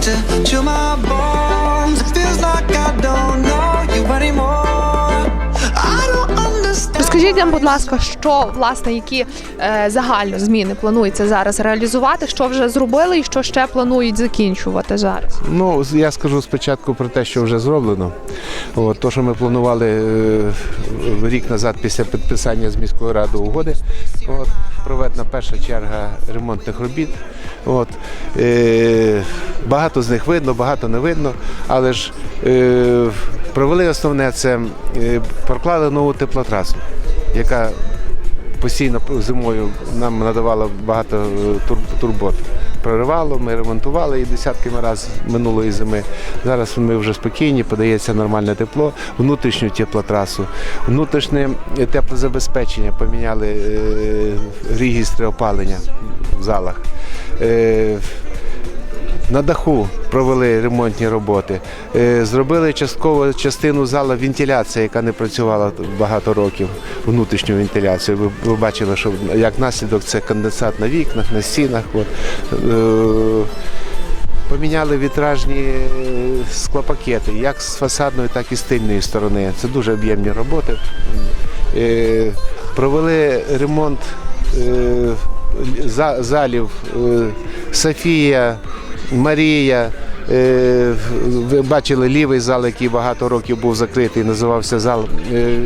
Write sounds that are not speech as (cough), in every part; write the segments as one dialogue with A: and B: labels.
A: To to my
B: Розкажіть нам, будь ласка, що власне які е, загально зміни планується зараз реалізувати, що вже зробили і що ще планують закінчувати зараз.
C: Ну, я скажу спочатку про те, що вже зроблено. От, то, що ми планували е, рік назад після підписання з міською радою угоди, от, проведена перша черга ремонтних робіт. От, е, багато з них видно, багато не видно, але ж е, провели основне це е, проклали нову теплотрасу, яка постійно зимою нам надавала багато е, турбот. Проривало, ми ремонтували її десятками разів минулої зими. Зараз ми вже спокійні, подається нормальне тепло, внутрішню теплотрасу, внутрішнє теплозабезпечення, поміняли е, регістри опалення в залах. На даху провели ремонтні роботи. Е, Зробили частково частину зала вентиляції, яка не працювала багато років, внутрішню вентиляцію. Ви, ви бачили, що як наслідок це конденсат на вікнах, на стінах. От. Е, Поміняли вітражні е, склопакети, як з фасадної, так і з тильної сторони. Це дуже об'ємні роботи. Провели ремонт залів Софія, Марія. Е, Ви бачили лівий зал, який багато років був закритий, називався зал е,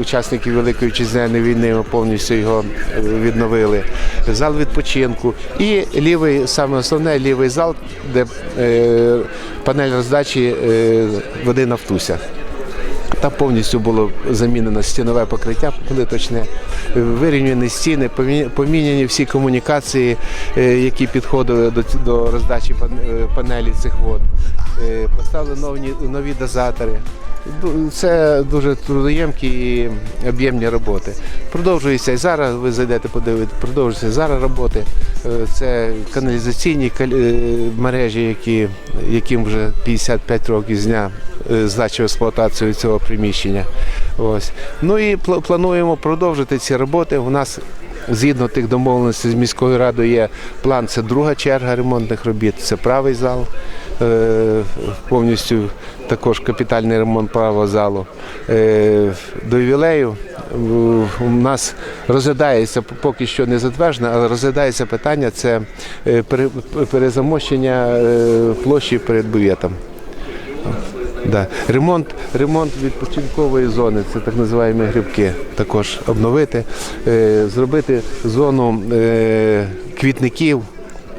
C: учасників Великої Вітчизняної війни. Ми повністю його е, відновили. Зал відпочинку. І лівий, саме основне, лівий зал, де панель роздачі води Нафтуся. Там повністю було замінено стінове покриття плиточне, вирівняні стіни, помі- поміняні всі комунікації, е, які підходили до, до роздачі е, панелі цих вод. Е, Поставили нові, нові дозатори. Це дуже трудоємкі і об'ємні роботи. Продовжується і зараз, ви зайдете подивитися, продовжуються зараз роботи. Е, Це каналізаційні е, мережі, які, яким вже 55 років з дня значив здачі в експлуатацію цього приміщення. Ось. Ну і плануємо продовжити ці роботи. У нас згідно тих домовленостей з міською радою є план. Це друга черга ремонтних робіт. Це правий зал. Е, Повністю також капітальний ремонт правого залу. Е, До ювілею у нас розглядається поки що не затверджено, але розглядається питання це е, перезамощення площі перед бюветом. Да. Ремонт, ремонт відпочинкової зони, це так називаємо грибки, також обновити, е, зробити зону е, квітників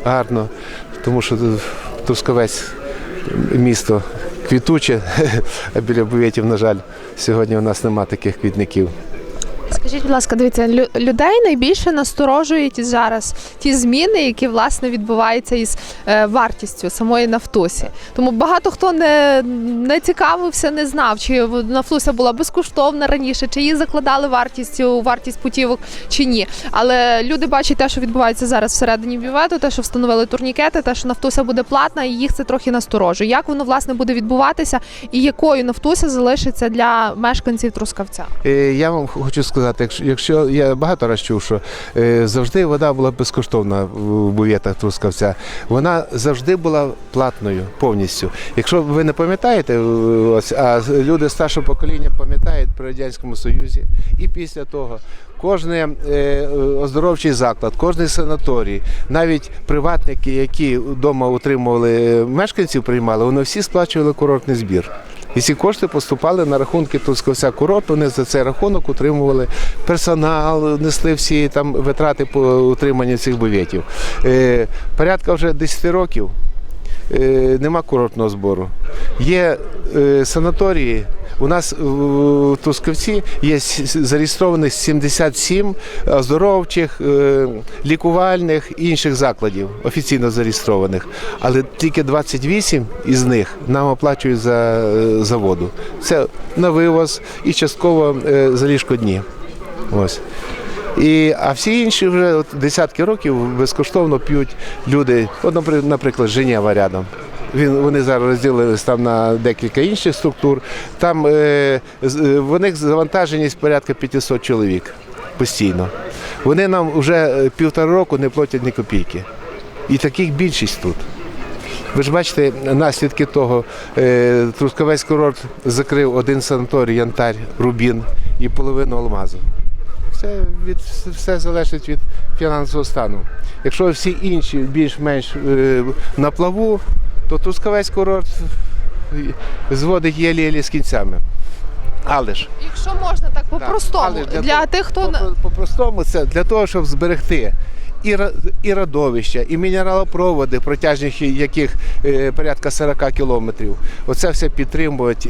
C: гарно, тому що Трускавець місто квітуче, а (laughs) біля буветів, на жаль, сьогодні у нас немає таких квітників.
B: Скажіть, будь ласка, дивіться, лю- людей найбільше насторожують зараз ті зміни, які власне відбуваються із е, вартістю самої нафтусі. Тому багато хто не, не цікавився, не знав, чи в- нафтуся була безкоштовна раніше, чи її закладали вартість у вартість путівок чи ні. Але люди бачать те, що відбувається зараз всередині бювету, те, що встановили турнікети, те, що нафтуся буде платна, і їх це трохи насторожує. Як воно власне буде відбуватися, і якою нафтуся залишиться для мешканців Трускавця?
C: Е, Я вам хочу сказати, якщо, якщо я багато раз чув, що е, завжди вода була безкоштовна в буветах Трускавця, вона завжди була платною повністю. Якщо ви не пам'ятаєте, е, ось, а люди старшого покоління пам'ятають при Радянському Союзі, і після того. Кожен е, оздоровчий заклад, кожний санаторій, навіть приватники, які вдома утримували мешканців, приймали, вони всі сплачували курортний збір. І ці кошти поступали на рахунки Трускавця курорт. Вони за цей рахунок утримували персонал, несли всі там витрати по утриманню цих буветів. Е, порядка вже 10 років е, нема курортного збору. Є е, санаторії. У нас в Трускавці є зареєстрованих 77 оздоровчих, е, лікувальних і інших закладів, офіційно зареєстрованих. Але тільки 28 із них нам оплачують за, е, за воду. Це на вивоз і частково е, за ліжко дні. Ось. І, а всі інші вже десятки років безкоштовно п'ють люди. От, напри- наприклад, Женєва рядом. Він, вони зараз розділились там на декілька інших структур. Там е, е, в них завантаженість порядка 500 чоловік постійно. Вони нам вже е, півтора року не платять ні копійки. І таких більшість тут. Ви ж бачите наслідки того. Е, Трускавець курорт закрив один санаторій, янтарь, рубін і половину алмазу. Все, від, все залежить від фінансового стану. Якщо всі інші більш-менш на плаву, то Трускавець курорт зводить єлі-єлі з кінцями. Але ж
B: Якщо можна так по-простому,
C: але
B: для,
C: того-
B: тих, хто
C: по- по-простому це для того, щоб зберегти. І, і радовища, і мінералопроводи, протяжність яких е, порядка 40 кілометрів. Оце все підтримувати,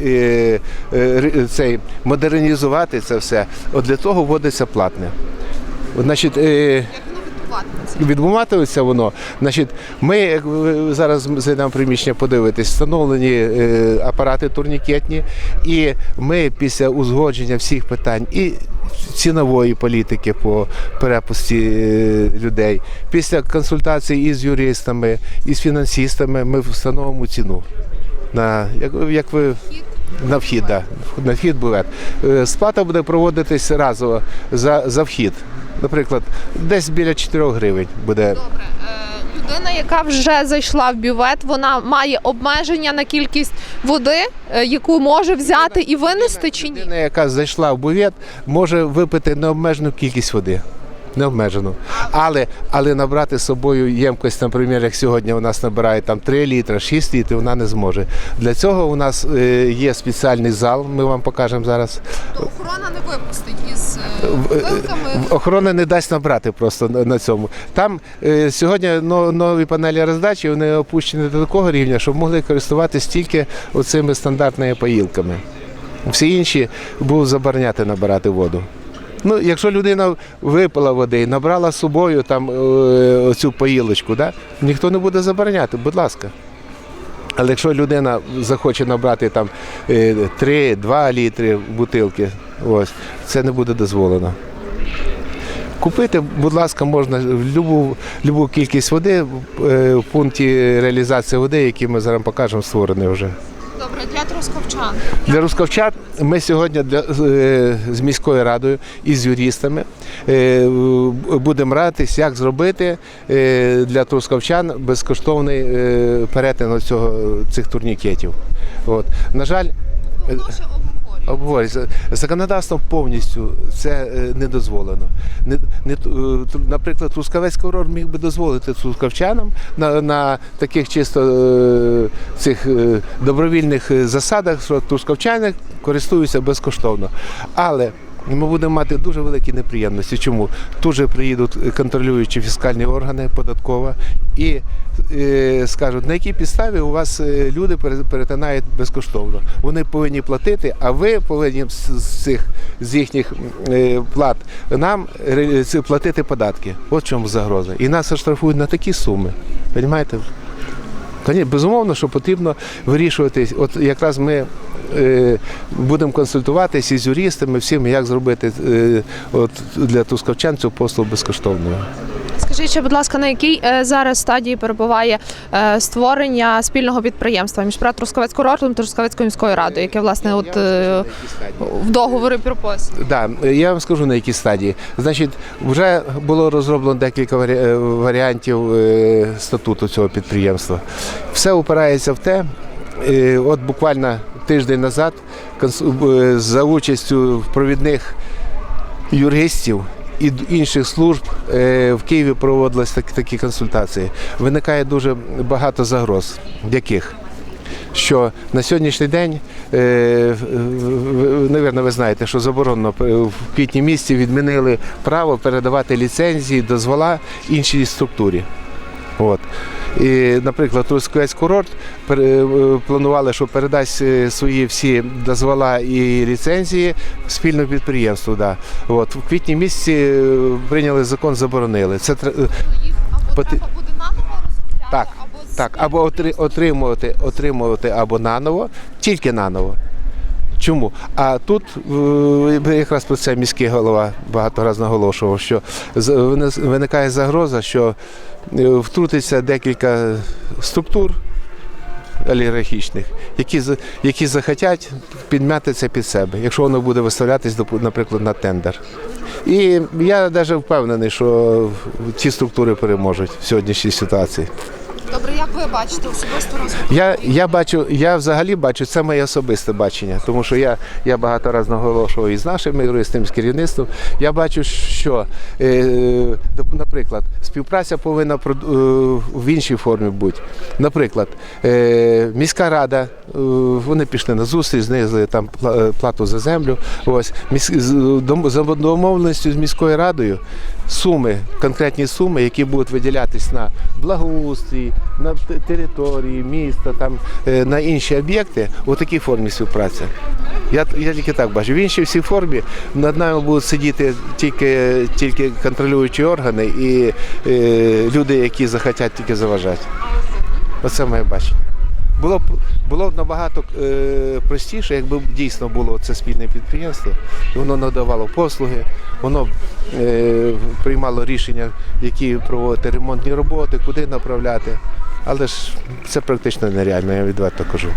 C: е, е, цей, модернізувати це все. От для того вводиться платне. Значить, е, відбуватиметься воно. Значить, ми, як зараз зайдемо приміщення подивитись, встановлені е, апарати турнікетні, і ми після узгодження всіх питань і цінової політики по перепусті е, людей, після консультацій із юристами, із фінансистами, ми встановимо ціну. На, як, як ви на вхід, да. на вхід бувет. Е, Сплата буде проводитись разово за, за вхід. Наприклад, десь біля 4 гривень буде.
B: Добре, е, людина, яка вже зайшла в бювет, вона має обмеження на кількість води, е, яку може взяти і винести чи ні?
C: Людина, яка зайшла в бувет, може випити необмежену кількість води. Необмежену. Але, але набрати з собою ємкость, наприклад, як сьогодні у нас набирає там 3 літри, 6 літрів, вона не зможе. Для цього у нас е, є спеціальний зал, ми вам покажемо зараз.
B: То охорона не випустить із
C: е, Охорона не дасть набрати просто на, цьому. Там е, сьогодні но- нові панелі роздачі вони опущені до такого рівня, щоб могли користуватися тільки оцими стандартними поїлками. Всі інші будуть забороняти набирати воду. Ну, якщо людина випила води набрала з собою там е, оцю поїлочку, да, ніхто не буде забороняти, будь ласка. Але якщо людина захоче набрати там 3-2 літри бутилки, ось, це не буде дозволено. Купити, будь ласка, можна в любу, любу кількість води е, в пункті реалізації води, який ми зараз покажемо, створений вже.
B: Добре, для
C: русковчан ми сьогодні для, е, з міською радою і з юристами е, будемо радитись, як зробити е, для трускавчан безкоштовний перетин цього, цих турнікетів. От. На жаль, Обговорюється. Законодавством повністю це е, не дозволено. Не, не, е, наприклад, Трускавець курорт міг би дозволити трускавчанам на, на таких чисто е, цих добровільних засадах, що трускавчани користуються безкоштовно. Але ми будемо мати дуже великі неприємності. Чому? Тут же приїдуть контролюючі фіскальні органи, податкова, і е, скажуть, на якій підставі у вас е, люди пере- перетинають безкоштовно. Вони повинні платити, а ви повинні з, цих з їхніх е, плат нам ре- платити податки. От в чому загроза. І нас оштрафують на такі суми. Розумієте? ні, Безумовно, що потрібно вирішувати. От якраз ми е, будемо консультуватися із юристами, всім, як зробити е, от, для тускавчан цю послугу безкоштовною.
B: Скажіть, ще, будь ласка, на якій е, зараз стадії перебуває е, створення спільного підприємства між ПРА Трускавець курортом та Трускавецькою міською радою, яке власне от е, в договорі прописано?
C: Да, я вам скажу на якій стадії. Значить, вже було розроблено декілька варі- варіантів статуту цього підприємства. Все упирається в те, от буквально тиждень назад за участю провідних юристів і інших служб е, в Києві проводились такі, такі консультації. Виникає дуже багато загроз. Яких? що на сьогоднішній день, е, навірно, ви знаєте, що заборонено е, в квітні місці відмінили право передавати ліцензії, дозвола іншій структурі. От. І, наприклад, Трускавець курорт е, планували, що передасть е, свої всі дозвола і ліцензії спільному підприємству. Да. От. В квітні місяці е, прийняли закон, заборонили. Це тр-
B: або треба буде наново розробляти,
C: Так,
B: або
C: Так, або отри- отримувати, отримувати або наново, тільки наново. Чому? А тут е, якраз про це міський голова багато разів наголошував, що виникає загроза, що е, втрутиться декілька структур олігархічних, які, які захотять підмяти це під себе, якщо воно буде виставлятись, наприклад, на тендер. І я навіть впевнений, що ті структури переможуть в сьогоднішній ситуації.
B: Ви бачите особисто розвиток?
C: Я, я бачу, я взагалі бачу, це моє особисте бачення, тому що я, я багато разів наголошував і з нашими юристами, з керівництвом. Я бачу, що, е, наприклад, співпраця повинна е, в іншій формі бути. Наприклад, е, міська рада, е, вони пішли на зустріч, знизили там е, плату за землю. Ось за домовленістю з міською радою суми, конкретні суми, які будуть виділятись на благоустрій, на території, міста, там е, на інші об'єкти у такій формі співпраці. Я, я тільки так бачу. В іншій всій формі над нами будуть сидіти тільки, тільки контролюючі органи і е, люди, які захотять тільки заважати. Оце моє бачення. Було б було б набагато е, простіше, якби дійсно було це спільне підприємство, воно надавало послуги, воно е, приймало рішення, які проводити ремонтні роботи, куди направляти. Але ж це практично нереально, я відверто кажу.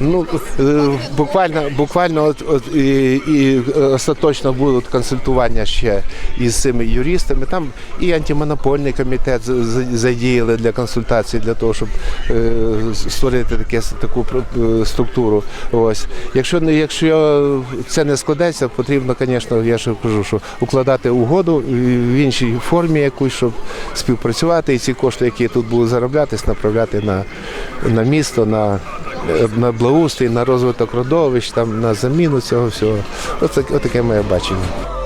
C: Ну е, буквально, буквально от, от, і, і е, остаточно будуть консультування ще із цими юристами. Там і антимонопольний комітет задіяли для консультацій, для того, щоб е, створити таке таку е, структуру. Ось якщо якщо це не складеться, потрібно, звісно, я ж кажу, що укладати угоду в іншій формі якусь, щоб співпрацювати, і ці кошти, які тут будуть зароблятись, направляти на, на місто, на на благоустрій, на розвиток родовищ, там, на заміну цього всього. Оце, отаке моє бачення.